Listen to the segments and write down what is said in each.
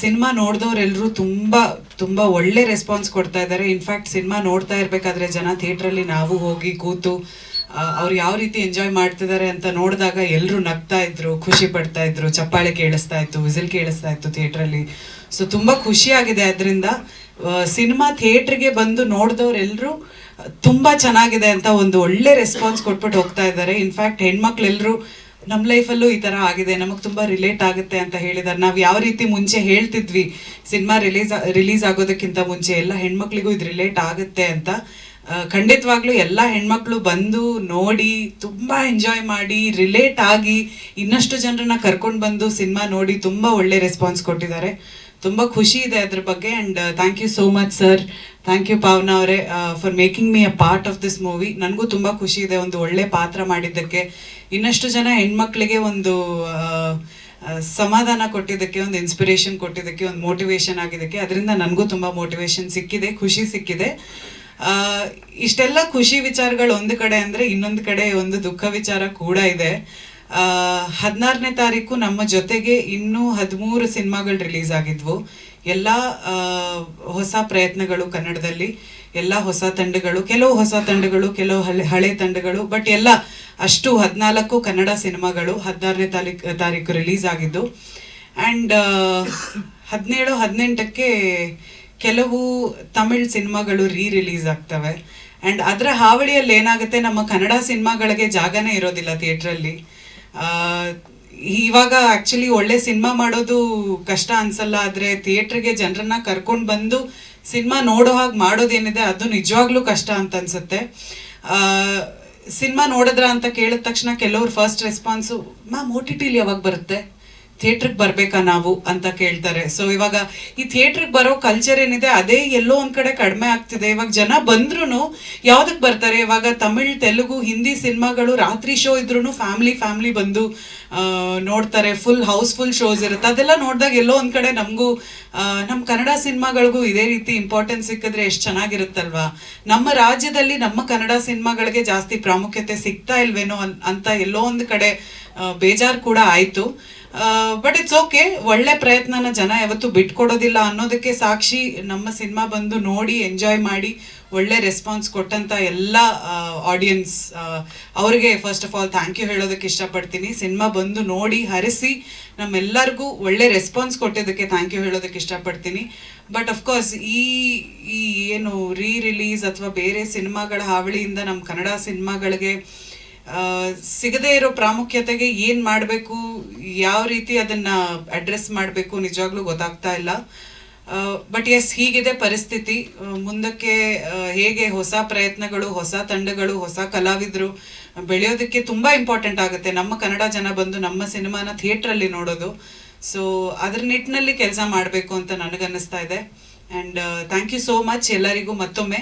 Cinema ನೋಡಿದವರೆಲ್ಲರೂ ತುಂಬ ತುಂಬ ಒಳ್ಳೆ ರೆಸ್ಪಾನ್ಸ್ ಕೊಡ್ತಾ ಇದ್ದಾರೆ. ಇನ್ಫ್ಯಾಕ್ಟ್ ಸಿನಿಮಾ ನೋಡ್ತಾ ಇರಬೇಕಾದ್ರೆ ಜನ ಥಿಯೇಟ್ರಲ್ಲಿ ನಾವು ಹೋಗಿ ಕೂತು ಅವ್ರು ಯಾವ ರೀತಿ ಎಂಜಾಯ್ ಮಾಡ್ತಿದ್ದಾರೆ ಅಂತ ನೋಡಿದಾಗ ಎಲ್ಲರೂ ನಗ್ತಾ ಇದ್ರು, ಖುಷಿ ಪಡ್ತಾ ಇದ್ರು, ಚಪ್ಪಾಳೆ ಕೇಳಿಸ್ತಾ ಇತ್ತು, ವಿಸಿಲ್ ಕೇಳಿಸ್ತಾ ಇತ್ತು ಥಿಯೇಟ್ರಲ್ಲಿ. ಸೊ ತುಂಬ ಖುಷಿಯಾಗಿದೆ ಅದರಿಂದ. ಸಿನಿಮಾ ಥಿಯೇಟ್ರಿಗೆ ಬಂದು ನೋಡಿದವ್ರೆಲ್ಲರೂ ತುಂಬ ಚೆನ್ನಾಗಿದೆ ಅಂತ ಒಂದು ಒಳ್ಳೆ ರೆಸ್ಪಾನ್ಸ್ ಕೊಟ್ಬಿಟ್ಟು ಹೋಗ್ತಾ ಇದ್ದಾರೆ. ಇನ್ಫ್ಯಾಕ್ಟ್ ಹೆಣ್ಮಕ್ಳೆಲ್ಲರೂ ನಮ್ಮ ಲೈಫಲ್ಲೂ ಈ ಥರ ಆಗಿದೆ, ನಮಗೆ ತುಂಬ ರಿಲೇಟ್ ಆಗುತ್ತೆ ಅಂತ ಹೇಳಿದ್ದಾರೆ ನಾವು ಯಾವ ರೀತಿ ಮುಂಚೆ ಹೇಳ್ತಿದ್ವಿ, ಸಿನಿಮಾ ರಿಲೀಸ್ ರಿಲೀಸ್ ಆಗೋದಕ್ಕಿಂತ ಮುಂಚೆ ಎಲ್ಲ ಹೆಣ್ಮಕ್ಳಿಗೂ ಇದು ರಿಲೇಟ್ ಆಗುತ್ತೆ ಅಂತ ಖಂಡಿತವಾಗ್ಲೂ ಎಲ್ಲ ಹೆಣ್ಮಕ್ಳು ಬಂದು ನೋಡಿ, ತುಂಬ ಎಂಜಾಯ್ ಮಾಡಿ ರಿಲೇಟ್ ಆಗಿ ಇನ್ನಷ್ಟು ಜನರನ್ನ ಕರ್ಕೊಂಡು ಬಂದು ಸಿನಿಮಾ ನೋಡಿ ತುಂಬ ಒಳ್ಳೆ ರೆಸ್ಪಾನ್ಸ್ ಕೊಟ್ಟಿದ್ದಾರೆ. ತುಂಬ ಖುಷಿ ಇದೆ ಅದ್ರ ಬಗ್ಗೆ and thank you so much sir thank you Pavana ಅವರೇ for making me a part of this movie ನನಗೂ ತುಂಬ ಖುಷಿ ಇದೆ ಒಂದು ಒಳ್ಳೆ ಪಾತ್ರ ಮಾಡಿದ್ದಕ್ಕೆ. ಇನ್ನಷ್ಟು ಜನ ಹೆಣ್ಮಕ್ಳಿಗೆ ಒಂದು ಆ, ಆ, ಸಮಾಧಾನ ಕೊಟ್ಟಿದ್ದಕ್ಕೆ ಒಂದು ಇನ್ಸ್ಪಿರೇಷನ್ ಕೊಟ್ಟಿದ್ದಕ್ಕೆ ಒಂದು ಮೋಟಿವೇಶನ್ ಆಗಿದ್ದಕ್ಕೆ ಅದರಿಂದ ನನಗೂ ತುಂಬ ಮೋಟಿವೇಶನ್ ಸಿಕ್ಕಿದೆ ಖುಷಿ ಸಿಕ್ಕಿದೆ. ಇಷ್ಟೆಲ್ಲ ಖುಷಿ ವಿಚಾರಗಳು ಒಂದು ಕಡೆ ಅಂದರೆ ಇನ್ನೊಂದು ಕಡೆ ಒಂದು ದುಃಖ ವಿಚಾರ ಕೂಡ ಇದೆ. ಹದಿನಾರನೇ ತಾರೀಕು ನಮ್ಮ ಜೊತೆಗೆ ಇನ್ನೂ ಹದಿಮೂರು ಸಿನಿಮಾಗಳು ರಿಲೀಸ್ ಆಗಿದ್ವು. ಎಲ್ಲ ಹೊಸ ಪ್ರಯತ್ನಗಳು ಕನ್ನಡದಲ್ಲಿ, ಎಲ್ಲ ಹೊಸ ತಂಡಗಳು, ಕೆಲವು ಹೊಸ ತಂಡಗಳು, ಕೆಲವು ಹಳೆ ಹಳೆ ತಂಡಗಳು, ಬಟ್ ಎಲ್ಲ ಅಷ್ಟು ಹದಿನಾಲ್ಕು ಕನ್ನಡ ಸಿನಿಮಾಗಳು ಹದಿನಾರನೇ ತಾರೀಕು ತಾರೀಕು ರಿಲೀಸ್ ಆಗಿದ್ದು. ಆ್ಯಂಡ್ ಹದಿನೇಳು, ಹದಿನೆಂಟಕ್ಕೆ ಕೆಲವು ತಮಿಳ್ ಸಿನಿಮಾಗಳು ರೀ ರಿಲೀಸ್ ಆಗ್ತವೆ. ಆ್ಯಂಡ್ ಅದರ ಹಾವಳಿಯಲ್ಲಿ ಏನಾಗುತ್ತೆ ನಮ್ಮ ಕನ್ನಡ ಸಿನಿಮಾಗಳಿಗೆ ಜಾಗನೇ ಇರೋದಿಲ್ಲ ಥಿಯೇಟ್ರಲ್ಲಿ ಇವಾಗ ಆ್ಯಕ್ಚುಲಿ ಒಳ್ಳೆ ಸಿನಿಮಾ ಮಾಡೋದು ಕಷ್ಟ ಅನ್ಸಲ್ಲ, ಆದರೆ ಥಿಯೇಟ್ರಿಗೆ ಜನರನ್ನ ಕರ್ಕೊಂಡು ಬಂದು ಸಿನಿಮಾ ನೋಡೋ ಹಾಗೆ ಮಾಡೋದೇನಿದೆ ಅದು ನಿಜವಾಗ್ಲೂ ಕಷ್ಟ ಅಂತ ಅನ್ಸುತ್ತೆ. ಸಿನಿಮಾ ನೋಡಿದ್ರ ಅಂತ ಕೇಳಿದ ತಕ್ಷಣ ಕೆಲವ್ರು first response ma'am O T ಟಿಲಿ ಯಾವಾಗ ಬರುತ್ತೆ? ಥಿಯೇಟ್ರಿಗೆ ಬರ್ಬೇಕಾ ನಾವು ಅಂತ ಕೇಳ್ತಾರೆ. ಸೊ ಇವಾಗ ಈ ಥಿಯೇಟ್ರಿಗೆ ಬರೋ ಕಲ್ಚರ್ ಏನಿದೆ, ಅದೇ ಎಲ್ಲೋ ಒಂದ್ ಕಡೆ ಕಡಿಮೆ ಆಗ್ತಿದೆ. ಇವಾಗ ಜನ ಬಂದ್ರು ಯಾವ್ದಕ್ ಬರ್ತಾರೆ? ಇವಾಗ ತಮಿಳ್, ತೆಲುಗು, ಹಿಂದಿ ಸಿನಿಮಾಗಳು ರಾತ್ರಿ ಶೋ ಇದ್ರು ಫ್ಯಾಮಿಲಿ ಫ್ಯಾಮಿಲಿ ಬಂದು ನೋಡ್ತಾರೆ. ಫುಲ್ ಹೌಸ್ಫುಲ್ ಶೋಸ್ ಇರುತ್ತೆ. ಅದೆಲ್ಲ ನೋಡಿದಾಗ ಎಲ್ಲೋ ಒಂದ್ ಕಡೆ ನಮಗೂ ನಮ್ಮ ಕನ್ನಡ ಸಿನಿಮಾಗಳಿಗೂ ಇದೇ ರೀತಿ ಇಂಪಾರ್ಟೆನ್ಸ್ ಸಿಕ್ಕಿದ್ರೆ ಎಷ್ಟು ಚೆನ್ನಾಗಿರುತ್ತಲ್ವಾ? ನಮ್ಮ ರಾಜ್ಯದಲ್ಲಿ ನಮ್ಮ ಕನ್ನಡ ಸಿನಿಮಾಗಳಿಗೆ ಜಾಸ್ತಿ ಪ್ರಾಮುಖ್ಯತೆ ಸಿಗ್ತಾ ಇಲ್ವೇನೋ ಅಂತ ಎಲ್ಲೋ ಒಂದು ಕಡೆ ಬೇಜಾರು ಕೂಡ ಆಯ್ತು. ಬಟ್ ಇಟ್ಸ್ ಓಕೆ ಒಳ್ಳೆ ಪ್ರಯತ್ನನ ಜನ ಯಾವತ್ತೂ ಬಿಟ್ಕೊಡೋದಿಲ್ಲ ಅನ್ನೋದಕ್ಕೆ ಸಾಕ್ಷಿ ನಮ್ಮ ಸಿನಿಮಾ ಬಂದು ನೋಡಿ ಎಂಜಾಯ್ ಮಾಡಿ, ಒಳ್ಳೆ ರೆಸ್ಪಾನ್ಸ್ ಕೊಟ್ಟಂತ ಎಲ್ಲ ಆಡಿಯನ್ಸ್ ಅವರಿಗೆ first of all thank you ಹೇಳೋದಕ್ಕೆ ಇಷ್ಟಪಡ್ತೀನಿ. ಸಿನಿಮಾ ಬಂದು ನೋಡಿ, ಹರಿಸಿ, ನಮ್ಮೆಲ್ಲರಿಗೂ ಒಳ್ಳೆ ರೆಸ್ಪಾನ್ಸ್ ಕೊಟ್ಟಿದ್ದಕ್ಕೆ ಥ್ಯಾಂಕ್ ಯು ಹೇಳೋದಕ್ಕೆ ಇಷ್ಟಪಡ್ತೀನಿ. ಬಟ್ ಅಫ್ಕೋರ್ಸ್ ಈ ಈ ಏನು ರೀ ರಿಲೀಸ್ ಅಥವಾ ಬೇರೆ ಸಿನಿಮಾಗಳ ಹಾವಳಿಯಿಂದ ನಮ್ಮ ಕನ್ನಡ ಸಿನಿಮಾಗಳಿಗೆ ಸಿಗದೇ ಇರೋ ಪ್ರಾಮುಖ್ಯತೆಗೆ ಏನ್ ಮಾಡಬೇಕು, ಯಾವ ರೀತಿ ಅದನ್ನ ಅಡ್ರೆಸ್ ಮಾಡಬೇಕು ನಿಜವಾಗ್ಲೂ ಗೊತ್ತಾಗ್ತಾ ಇಲ್ಲ. ಬಟ್ ಎಸ್ ಹೀಗಿದೆ ಪರಿಸ್ಥಿತಿ. ಮುಂದಕ್ಕೆ ಹೇಗೆ ಹೊಸ ಪ್ರಯತ್ನಗಳು, ಹೊಸ ತಂಡಗಳು, ಹೊಸ ಕಲಾವಿದರು ಬೆಳೆಯೋದಕ್ಕೆ ತುಂಬಾ ಇಂಪಾರ್ಟೆಂಟ್ ಆಗುತ್ತೆ. ನಮ್ಮ ಕನ್ನಡ ಜನ ಬಂದು ನಮ್ಮ ಸಿನಿಮಾನ ಥಿಯೇಟ್ರಲ್ಲಿ ನೋಡೋದು. ಸೊ ಅದ್ರ ನಿಟ್ಟಿನಲ್ಲಿ ಕೆಲಸ ಮಾಡಬೇಕು ಅಂತ ನನಗನ್ನಿಸ್ತಾ ಇದೆ. And thank you so much ಎಲ್ಲರಿಗೂ ಮತ್ತೊಮ್ಮೆ.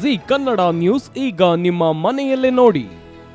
ಜಿ ಕನ್ನಡ ನ್ಯೂಸ್ ಈಗ ನಿಮ್ಮ ಮನೆಯಲ್ಲೇ ನೋಡಿ.